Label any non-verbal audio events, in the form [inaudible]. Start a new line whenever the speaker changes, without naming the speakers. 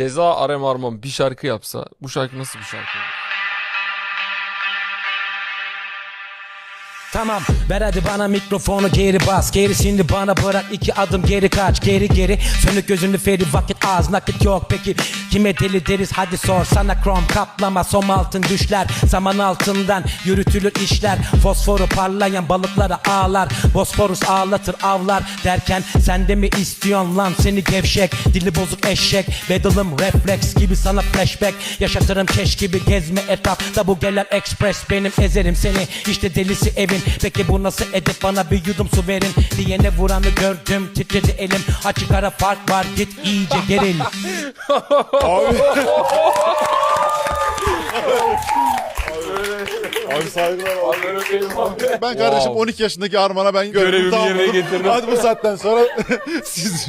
Ceza Arem Arman bir şarkı yapsa bu şarkı nasıl bir şarkı olur?
Tamam ver hadi bana mikrofonu geri bas. Gerisini bana bırak iki adım geri kaç. Geri geri sönük gözünü feri vakit az nakit yok. Peki Kime deli deriz? Hadi sor sana. Krom kaplama Som altın düşler. Zaman altından yürütülür işler. Fosforu parlayan balıklara ağlar. Bosporus ağlatır avlar. Derken Sen de mi istiyorsun lan seni gevşek? Dili bozuk eşek Bedelım refleks gibi sana flashback. Yaşatırım keş gibi gezme etrafta. Bu gelen express Benim ezerim seni. İşte delisi evin Peki bu nasıl edip bana bir yudum su verin? Diyene vuranı gördüm titredi elim. Açık ara fark var git iyice geril.
Abi. Saygılar abi. Ben kardeşim 12 yaşındaki Arman'a ben görevimi
Görevimi yerine
tamamladım.
getirdim.
Hadi bu saatten sonra [laughs] siz